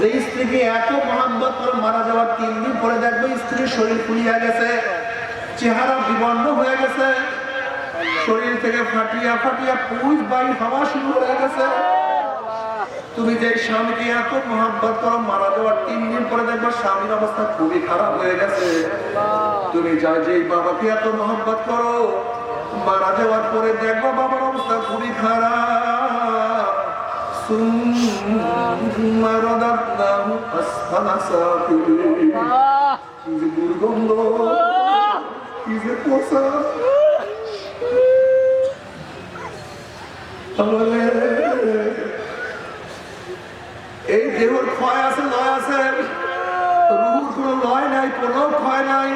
যে স্ত্রীকে এত করে মারা যাওয়ার তিন দিন পরে স্ত্রীর শরীর ফুলিয়া গেছে, চেহারা হয়ে গেছে, শরীর থেকে ফাটিয়া ফাটিয়া বাই হওয়া শুরু হয়ে গেছে। তুমি যে স্বামীকে এত মহাব্বত করো মারা যাওয়ার তিন দিন পরে দেখবে স্বামীর অবস্থা খুবই খারাপ হয়ে গেছে। তুমি যা যে বাবাকে এত মহব্বত করো, মারা যাওয়ার পরে দেখবা বাবার অবস্থা খুবই খারাপ। ثم رددناه أسفل سافلين কি যে দুর্গন্ধ কি যে পোষা এই দেহর ক্ষয় আছে লয় আছে রুহুর কোনো লয় নাই কোনো ক্ষয় নাই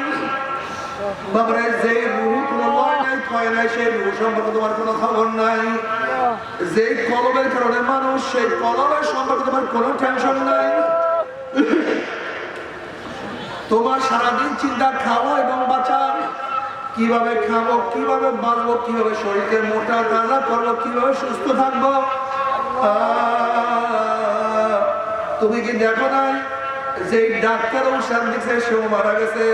বাবারে যে রুহু কোনো লয় নাই ক্ষয় নাই সেই রুহু সম্পর্কে তোমার কোনো খবর নাই যে কলমের কারণে মানুষ সেই কলমের সম্পর্কে তোমার কোনো টেনশন নাই। তোমার সারাদিন চিন্তা এবং বাঁচা কীভাবে খাব, কীভাবে বাঁচবো, কীভাবে শরীরকে মোটা তাজা করব, কীভাবে সুস্থ থাকব। তুমি কি দেখো নাই যে ডাক্তার ঔষধ দিচ্ছে সেও মারা গেছে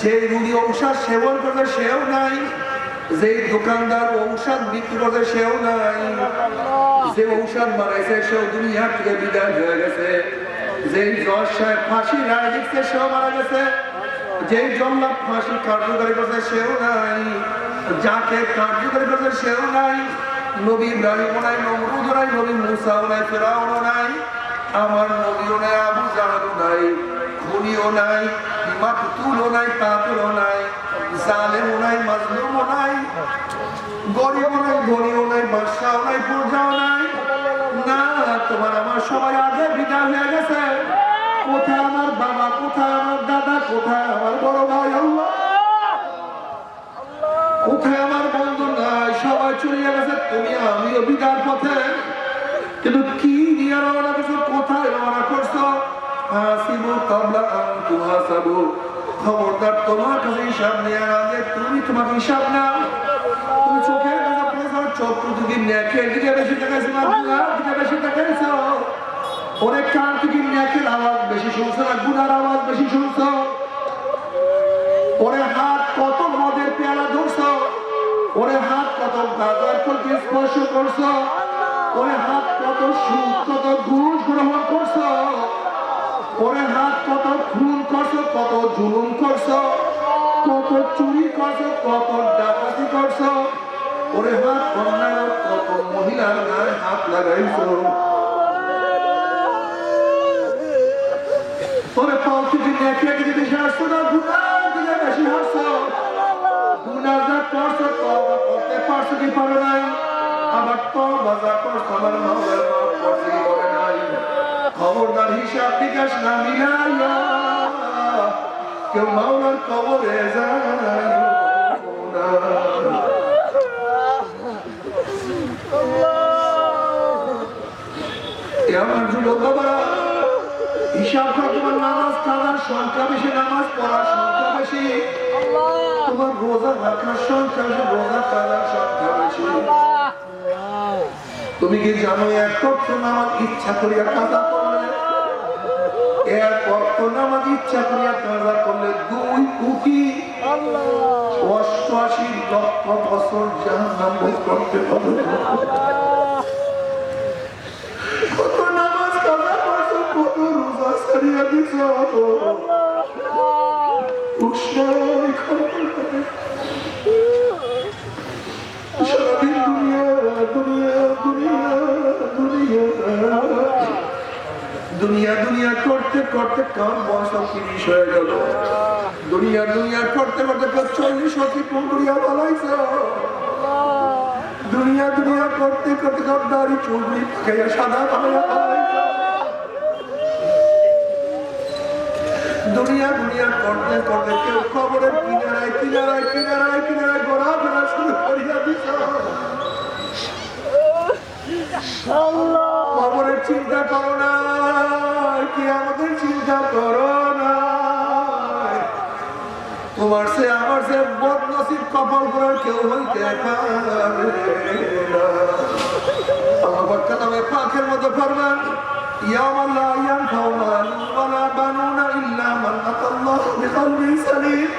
যে রুগী ঔষধ সেবন করছে সেও নাই? যে দোকানদার ঔষধ বিক্রি করছে সেও নাই। যে ঔষধ বানাইছে সেও দুনিয়া থেকে বিদায় হয়ে গেছে। যে জজ সাহেব ফাঁসি রায় দিচ্ছে সেও মারা গেছে। যে জল্লাদ ফাঁসি কার্যকারী করছে সেও নাই। যাকে কার্যকারী করছে সেও নাই। নবী ইব্রাহিম নাই, নমরুদ নাই, নবী মুসাও নাই ফেরাউন নাই, আমার নবীও নাই, আবু জাহালও নাই, খুনিও নাই, মাকতুলও নাই কাতুলও নাই, জালেমও নাই, মাজলুমও নাই গরিবও নাই, ধনীও নাই বাদশাও নাই প্রজাও নাই। না, তোমার আমার সবাই আগে বিদায় হয়ে গেছে। কোথায় আমার বাবা, কোথায় আমার দাদা, কোথায় আমার বড় ভাই, আল্লাহ? কোথায় আমার বন্ধু নাই, সবাই চলে গেছে, তুমি আমিও বিদার পথে। কিন্তু কি নিয়ে রওনা করছ কোথায় রওনা করছ? হাসিবু কাবলা আন তুহাসাবু খবরদার তোমার কাছে হিসাব নেওয়ার আগে তুমি তোমাকে হিসাব নাও। চোখ তুমি নেকের দিকে বেশি তাকাইছো না গুনার দিকে অনেক কান থেকে নেকের আওয়াজ বেশি শুনছো না, গুনার আওয়াজ বেশি শুনছো। ওরে হাত কত মদের পেয়ালা ধরছো। ওরে হাত কত গাজার করতে স্পর্শ করছ। ওরে হাত কত সুদ, কত ঘুষ গ্রহণ করছ। ওরে হাত কত খুন করছ, কত জুলুম করছ। কত চুরি করছ, কত ডাকাতি করছ। ওরে হাত অন্যায় কত মহিলার গায়ে হাত লাগাইছো। ওরে পাও থেকে নেকে দিকে বেশি না গুণা দিকে বেশি হাসছো গুণা যা করছ করতে পারছ কি পারো নাই আবার তবা যা করছ আমার মাওলার মাফ করতে কি করে নাই খবরদার হিসাব নিকাশ না মিলাইয়া, কেউ মাওলার কবরে যায় না এ আমার যুবক বাবারা হিসাব করে তোমার নামাজ কাজার সংখ্যা বেশি নামাজ পড়ার সংখ্যা বেশি। তোমার রোজা রাখার সংখ্যা বেশি রোজা কাজার সংখ্যা বেশি। তুমি কি জানো এক নামাজ ইচ্ছা করিয়া কাজা করলে? এক পক্ষ নামাজ ইচ্ছা করিয়া কাজা করলে দুই কোটি অষ্টআশি লক্ষ বছর জাহান্নাম ভোগ করতে হবে কত নামাজ কাজা করছ কত দুনিয়া দুনিয়া করতে করতে কার বয়স তিরিশ হয়ে গেল। দুনিয়া দুনিয়া করতে করতে কার চল্লিশ অতি পুকুরিয়া বলাইছ দুনিয়া দুনিয়া করতে করতে কার দাড়ি পাকাইয়া সাদা বানাইয়া দুনিয়া দুনিয়া করতে করতে কেউ খবরের কিনারায় কিনারায় কিনারায় কিনারায় ঘোরা ফেরা শুরু করিয়া দিছ। খবরের চিন্তা করো না কি আমাদের চিন্তা করো না। তোমার সে আমার সে বদনসিব কপাল করার কেউ হইতে পারে। আমার বর্তমানে পাখের মতো ফরমান। يوم لا ينفع مال ولا بنون إلا من أتى الله بقلب سليم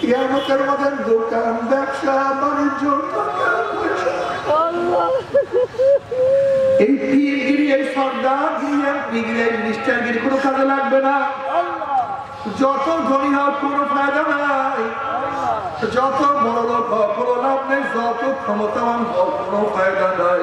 কিয়ামতের মধ্যে দোকান ব্যবসা বাণিজ্য টাকা পয়সা এই পীরগিরি এই সর্দারগিরি এই পীরগিরি এই মিনিস্টারগিরি কোনো কাজে লাগবে না যত ধনী হওয়ার কোনো ফায়দা নাই যত বড় লোক হওয়ার কোনো লাভ নেই যত ক্ষমতাবান হওয়ার কোনো ফায়দা নাই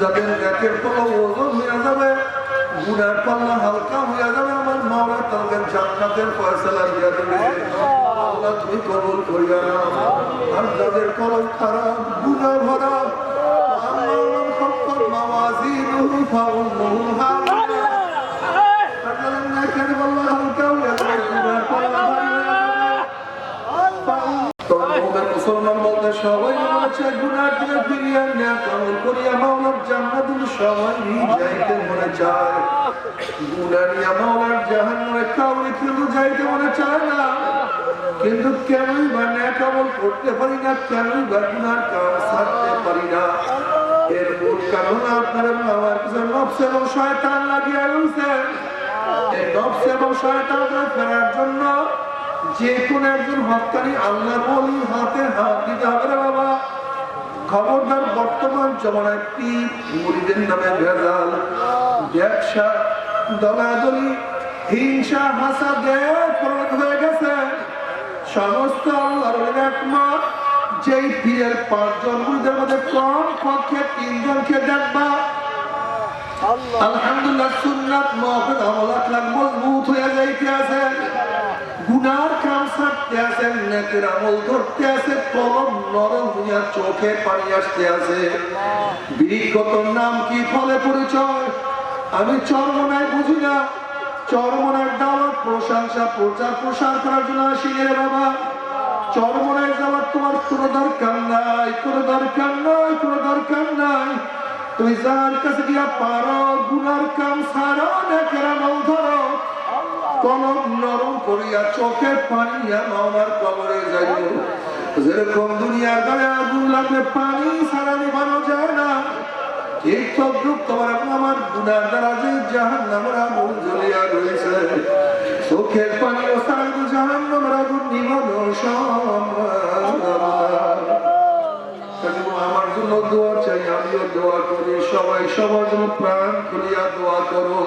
যাদের নেকের পাল্লা ওজন হয়ে যাবে গুণের পাল্লা হালকা হয়ে যাবে, আমার মাওলা তাদের জান্নাতের ফয়সালা দিয়া দেবে। আল্লাহ তুমি কবুল করিয়া আর যাদের কলম খারাপ গুণা ভরা মান খাফফাত মাওয়াজিনুহু ফাউম্মুহু হাওিয়া আর যাদের নেকের পাল্লা হালকা হয়ে যাবে গুনার পাল্লা ভারী হয়ে যাবে তবে মুসলমান বলতে সবাই বলেছে গুনার দিকে কিন্তু কেনই বা নেয়া কবল করতে পারি না, কেনই বা গুনার কাজ ছাড়তে পারি না। এর মূল কারণ আপনার আমার নফস এবং শয়তান লাগিয়ে রয়েছে। এই এবং ফেরার জন্য যে কোন একজন হকানি আল্লাহর ওলির হাতে হাত দিতে হবে বাবা। খবরদার বর্তমান জমানায় পীর মুরিদের নামে ভেজাল। ব্যবসা দলাদলি হিংসা হাসা দেয় পরিণত হয়ে গেছে। সমস্ত আল্লাহর একমত যেই পীরের পাঁচজন মুরিদের মধ্যে কম পক্ষে তিনজনকে দেখবা। আলহামদুলিল্লাহ সুন্নাত মহফিল আমল মজবুত হয়ে যাইতে আছে। গুনার কাম ছাড়তে আছে, নেকের আমল ধরতে আছে কলম নরম হইয়া চোখে পানি আসতে আছে। বিরিক্ষত নাম কি ফলে পরিচয়? আমি চরমনায় বুঝি না। চরমনার দাওয়াত, প্রশংসা, প্রচার, প্রসার করার জন্য আসি রে বাবা। চরমনায় যাওয়ার তোমার কোনো দরকার নাই, কোনো দরকার নাই, কোনো দরকার নাই। তুমি যার কাছে গিয়া পারো, গুনার কাম সারো, নেকের আমল ধরো। কলম নরম করিয়া চোখের পানি আমার কবরে যাইব যেরকম দুনিয়ার গায়ে আগুন লাগলে পানি সারা নিবানো যায় না। ঠিক তদ্রুপ তোমার আমার গুনার দ্বারা যে জাহান নামের আগুন জ্বলিয়া রয়েছে। চোখের পানি ও সারা জাহান নামের আগুন নিবানো সম্ভব সবাই সবার জন্য প্রাণ খুলিয়া দোয়া করো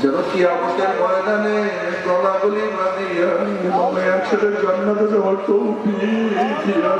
যেন কি আমাদের ময়দানে গলাগুলি বাঁধিয়া একসাথে জন্মাতে যাওয়ার দাও।